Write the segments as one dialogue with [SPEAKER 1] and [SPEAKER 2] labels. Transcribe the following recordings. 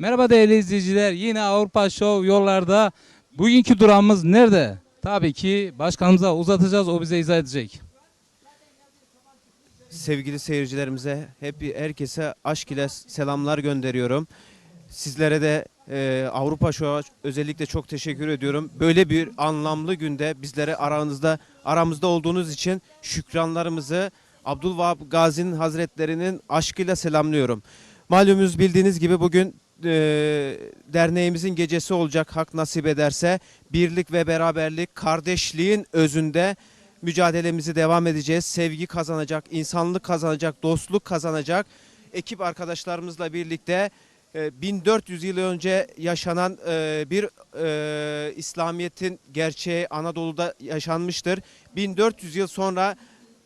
[SPEAKER 1] Merhaba değerli izleyiciler. Yine Avrupa Show yollarda. Bugünkü durağımız nerede? Tabii ki başkanımıza uzatacağız. O bize izah edecek.
[SPEAKER 2] Sevgili seyircilerimize, hep herkese aşk ile selamlar gönderiyorum. Sizlere de e, Avrupa Show'a özellikle çok teşekkür ediyorum. Böyle bir anlamlı günde bizlere aranızda aramızda olduğunuz için şükranlarımızı Abdülvahap Gazi'nin Hazretlerinin aşkıyla selamlıyorum. Malumunuz bildiğiniz gibi bugün e, derneğimizin gecesi olacak hak nasip ederse birlik ve beraberlik kardeşliğin özünde mücadelemizi devam edeceğiz. Sevgi kazanacak, insanlık kazanacak, dostluk kazanacak. Ekip arkadaşlarımızla birlikte e, 1400 yıl önce yaşanan e, bir e, İslamiyet'in gerçeği Anadolu'da yaşanmıştır. 1400 yıl sonra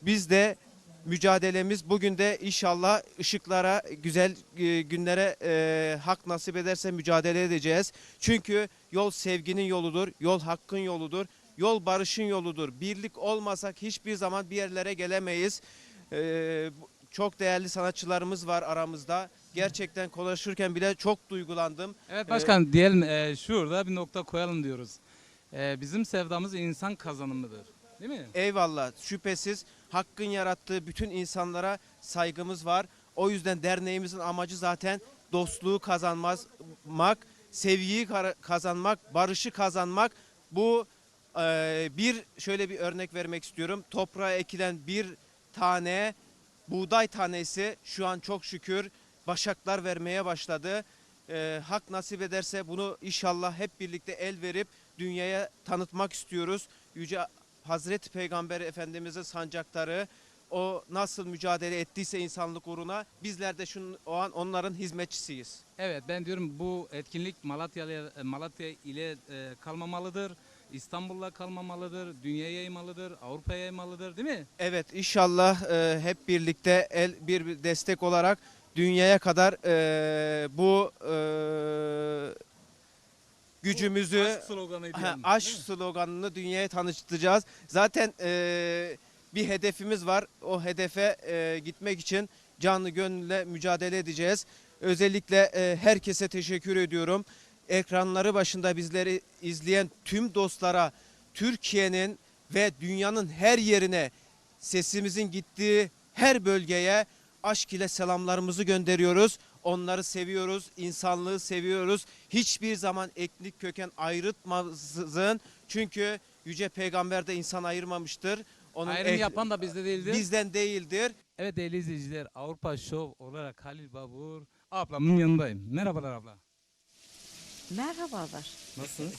[SPEAKER 2] biz de mücadelemiz bugün de inşallah ışıklara, güzel e, günlere e, hak nasip ederse mücadele edeceğiz. Çünkü yol sevginin yoludur, yol hakkın yoludur, yol barışın yoludur. Birlik olmasak hiçbir zaman bir yerlere gelemeyiz. E, çok değerli sanatçılarımız var aramızda. Gerçekten konuşurken bile çok duygulandım.
[SPEAKER 1] Evet başkan diyelim e, şurada bir nokta koyalım diyoruz. E, bizim sevdamız insan kazanımıdır. Değil mi?
[SPEAKER 2] Eyvallah şüphesiz hakkın yarattığı bütün insanlara saygımız var. O yüzden derneğimizin amacı zaten dostluğu kazanmak, sevgiyi kazanmak, barışı kazanmak. Bu e, bir şöyle bir örnek vermek istiyorum. Toprağa ekilen bir tane buğday tanesi şu an çok şükür başaklar vermeye başladı. E, hak nasip ederse bunu inşallah hep birlikte el verip dünyaya tanıtmak istiyoruz. Yüce Hazreti Peygamber Efendimiz'in sancakları o nasıl mücadele ettiyse insanlık uğruna bizler de şun, o an onların hizmetçisiyiz.
[SPEAKER 1] Evet ben diyorum bu etkinlik Malatya ile, Malatya ile e, kalmamalıdır. İstanbul'la kalmamalıdır. Dünyaya yaymalıdır. Avrupa'ya yaymalıdır değil mi?
[SPEAKER 2] Evet inşallah e, hep birlikte el bir bir destek olarak dünyaya kadar e, bu e, gücümüzü
[SPEAKER 1] Aşk sloganıydı. Yani,
[SPEAKER 2] aşk sloganını dünyaya tanıtacağız. Zaten e, bir hedefimiz var. O hedefe e, gitmek için canlı gönülle mücadele edeceğiz. Özellikle e, herkese teşekkür ediyorum. Ekranları başında bizleri izleyen tüm dostlara Türkiye'nin ve dünyanın her yerine sesimizin gittiği her bölgeye aşk ile selamlarımızı gönderiyoruz. Onları seviyoruz, insanlığı seviyoruz. Hiçbir zaman etnik köken ayırtmazın. Çünkü Yüce Peygamber de insan ayırmamıştır. Onun
[SPEAKER 1] Ayrım yapan da bizde değildir.
[SPEAKER 2] bizden değildir.
[SPEAKER 1] Evet değerli izleyiciler Avrupa Show olarak Halil Babur ablamın yanındayım. Merhabalar abla.
[SPEAKER 3] Merhabalar.
[SPEAKER 1] Nasılsınız?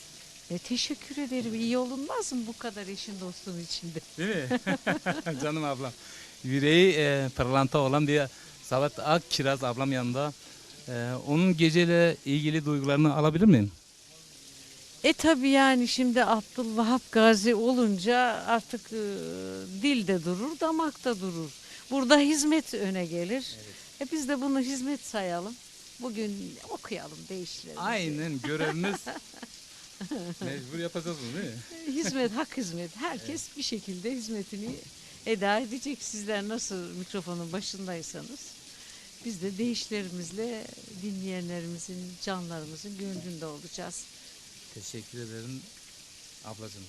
[SPEAKER 3] E, teşekkür ederim. İyi olunmaz mı bu kadar eşin dostun içinde?
[SPEAKER 1] Değil mi? Canım ablam. Yüreği e, pırlanta olan bir Sabat Ak Kiraz ablam yanında. E, onun geceyle ilgili duygularını alabilir miyim?
[SPEAKER 3] E tabi yani şimdi Abdülvahap Gazi olunca artık e, dilde durur, damakta durur. Burada hizmet öne gelir. E biz de bunu hizmet sayalım. Bugün okuyalım değiştirelim.
[SPEAKER 1] Aynen görevimiz. Mecbur yapacağız bunu değil mi?
[SPEAKER 3] Hizmet, hak hizmet. Herkes bir şekilde hizmetini eda edecek. Sizler nasıl mikrofonun başındaysanız biz de değişlerimizle dinleyenlerimizin, canlarımızın gönlünde olacağız.
[SPEAKER 1] Teşekkür ederim ablacığım.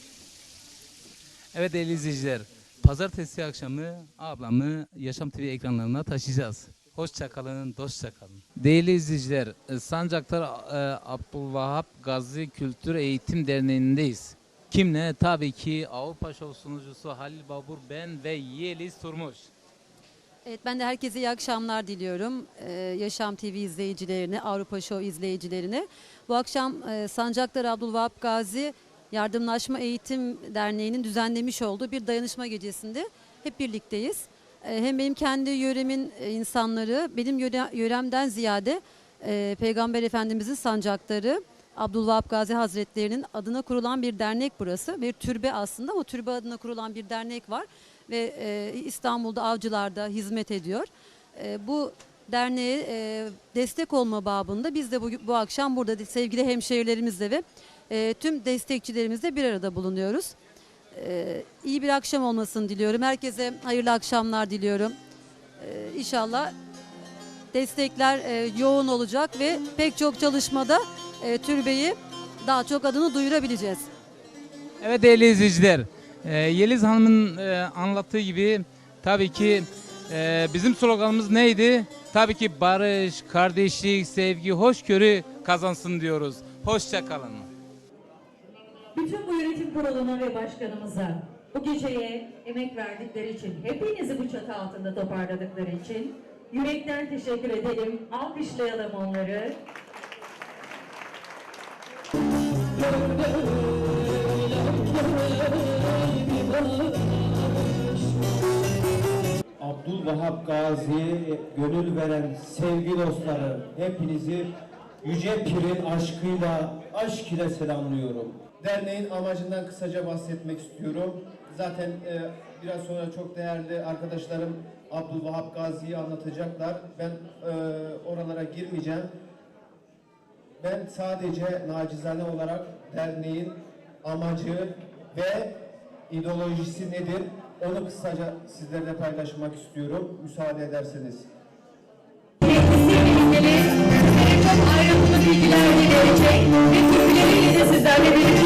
[SPEAKER 1] Evet değerli izleyiciler. Pazartesi akşamı ablamı Yaşam TV ekranlarına taşıyacağız. Hoşça kalın, dostça kalın. Değerli izleyiciler, Sancaktar e, Abdülvahap Gazi Kültür Eğitim Derneği'ndeyiz. Kimle? Tabii ki Avrupa Show sunucusu Halil Babur, ben ve Yeliz Turmuş.
[SPEAKER 4] Evet ben de herkese iyi akşamlar diliyorum. Ee, Yaşam TV izleyicilerine, Avrupa Show izleyicilerine. Bu akşam e, Sancaktar Abdülvahap Gazi Yardımlaşma Eğitim Derneği'nin düzenlemiş olduğu bir dayanışma gecesinde hep birlikteyiz. E, hem benim kendi yöremin e, insanları, benim yöre, yöremden ziyade e, Peygamber Efendimizin sancaktarı Abdülvahap Gazi Hazretleri'nin adına kurulan bir dernek burası. Bir türbe aslında. O türbe adına kurulan bir dernek var ve e, İstanbul'da avcılarda hizmet ediyor. E, bu derneğe e, destek olma babında biz de bu, bu akşam burada sevgili hemşehrilerimizle ve e, tüm destekçilerimizle bir arada bulunuyoruz. E, iyi bir akşam olmasını diliyorum. Herkese hayırlı akşamlar diliyorum. E, inşallah destekler e, yoğun olacak ve pek çok çalışmada e, türbeyi daha çok adını duyurabileceğiz.
[SPEAKER 1] Evet değerli izleyiciler, e, Yeliz Hanım'ın e, anlattığı gibi tabii ki e, bizim sloganımız neydi? Tabii ki barış, kardeşlik, sevgi, hoşgörü kazansın diyoruz. Hoşça kalın.
[SPEAKER 5] Bütün bu yönetim kuruluna ve başkanımıza bu geceye emek verdikleri için, hepinizi bu çatı altında toparladıkları için yürekten teşekkür edelim. Alkışlayalım onları.
[SPEAKER 2] Abdülvahap Gazi'ye gönül veren sevgi dostları hepinizi Yüce Pir'in aşkıyla, aşk ile selamlıyorum. Derneğin amacından kısaca bahsetmek istiyorum. Zaten e, biraz sonra çok değerli arkadaşlarım Abdülvahap Gazi'yi anlatacaklar. Ben e, oralara girmeyeceğim. Ben sadece nacizane olarak derneğin amacı ve ideolojisi nedir onu kısaca sizlerle paylaşmak istiyorum. Müsaade ederseniz.
[SPEAKER 5] bilgiler verecek ve sizlerle birlikte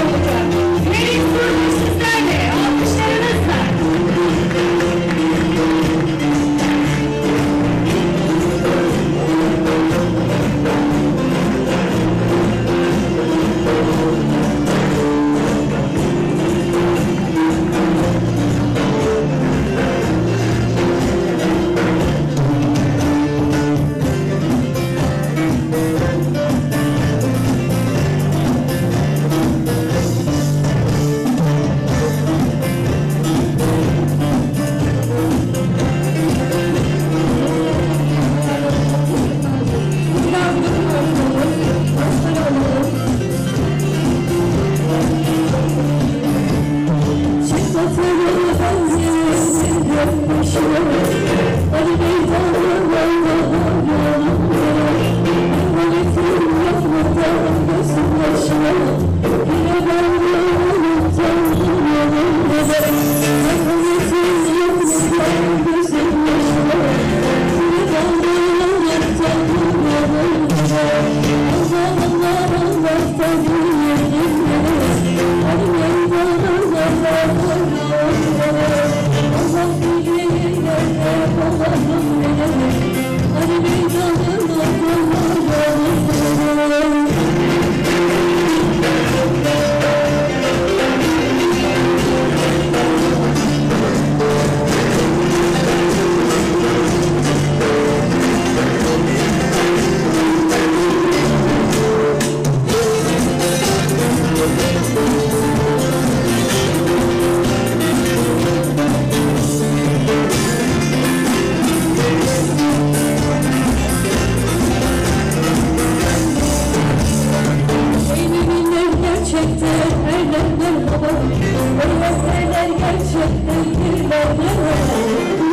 [SPEAKER 6] Beyaz erler gerçekte girler merhaba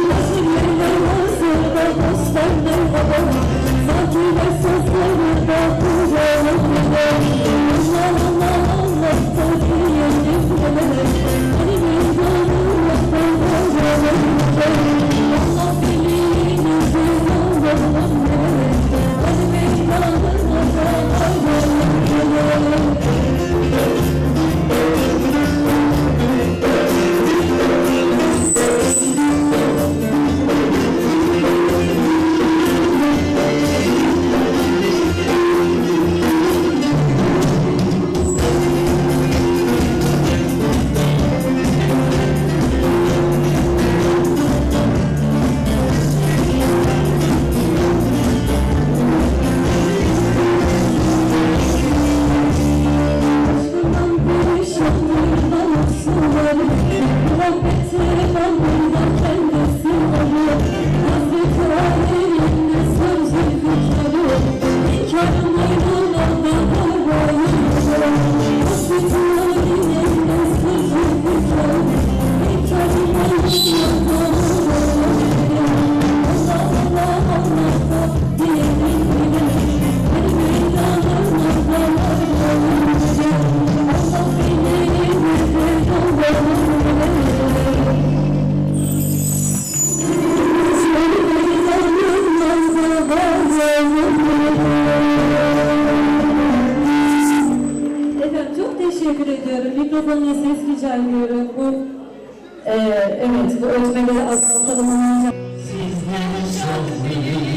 [SPEAKER 6] Nasıl yerler hazırda dostlar merhaba
[SPEAKER 5] mikrofonuna ses rica ediyorum. Bu, e, evet, bu ötmeleri azaltalım.
[SPEAKER 7] Bir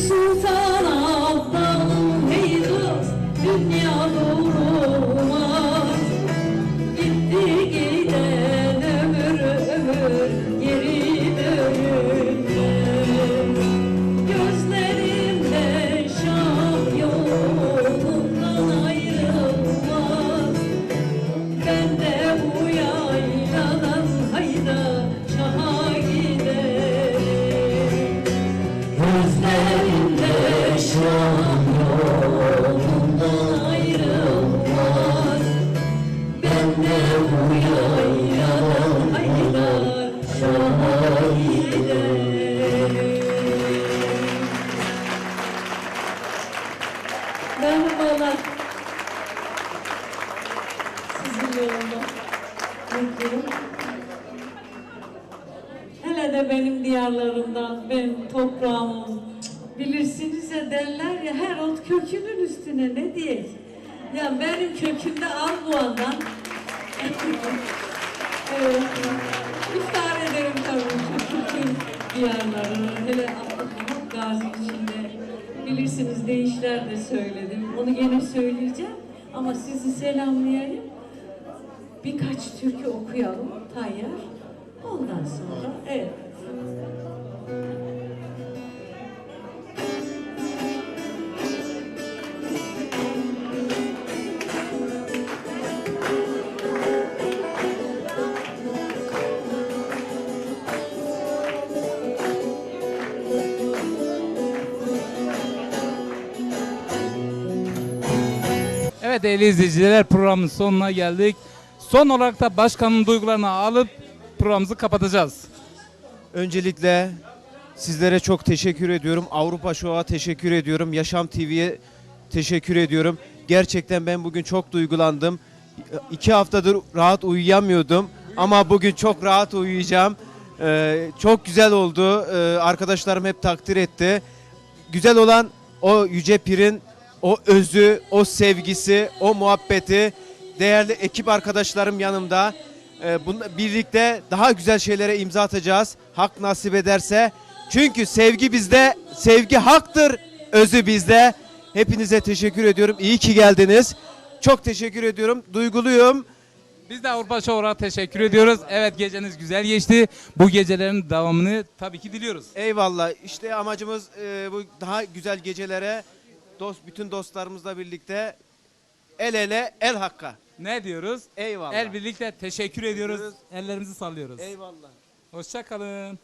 [SPEAKER 5] 塑造。Yolunda. Bekliyorum. Hele de benim diyarlarımdan, benim toprağımın. Bilirsiniz ya derler ya her ot kökünün üstüne ne diyeyim. Ya benim kökümde Arguan'dan. evet. İftihar ederim tabii şu bütün diyarları. Hele Abdülhamit Gazi içinde bilirsiniz deyişler de söyledim. Onu gene söyleyeceğim. Ama sizi selamlayayım. Birkaç türkü okuyalım Tayyar. Ondan sonra evet.
[SPEAKER 1] Evet değerli izleyiciler programın sonuna geldik. Son olarak da başkanın duygularını alıp programımızı kapatacağız.
[SPEAKER 2] Öncelikle sizlere çok teşekkür ediyorum. Avrupa Show'a teşekkür ediyorum. Yaşam TV'ye teşekkür ediyorum. Gerçekten ben bugün çok duygulandım. İki haftadır rahat uyuyamıyordum. Ama bugün çok rahat uyuyacağım. Ee, çok güzel oldu. Ee, arkadaşlarım hep takdir etti. Güzel olan o Yüce Pir'in o özü, o sevgisi, o muhabbeti. Değerli ekip arkadaşlarım yanımda. Ee, bunla- birlikte daha güzel şeylere imza atacağız. Hak nasip ederse. Çünkü sevgi bizde, sevgi haktır, özü bizde. Hepinize teşekkür ediyorum. İyi ki geldiniz. Çok teşekkür ediyorum. Duyguluyum.
[SPEAKER 1] Biz de Avrupa Show olarak teşekkür ediyoruz. Evet geceniz güzel geçti. Bu gecelerin devamını tabii ki diliyoruz.
[SPEAKER 2] Eyvallah. İşte amacımız e, bu daha güzel gecelere dost bütün dostlarımızla birlikte el ele el hakka.
[SPEAKER 1] Ne diyoruz?
[SPEAKER 2] Eyvallah.
[SPEAKER 1] El birlikte teşekkür ediyoruz. Ellerimizi sallıyoruz.
[SPEAKER 2] Eyvallah.
[SPEAKER 1] Hoşça kalın.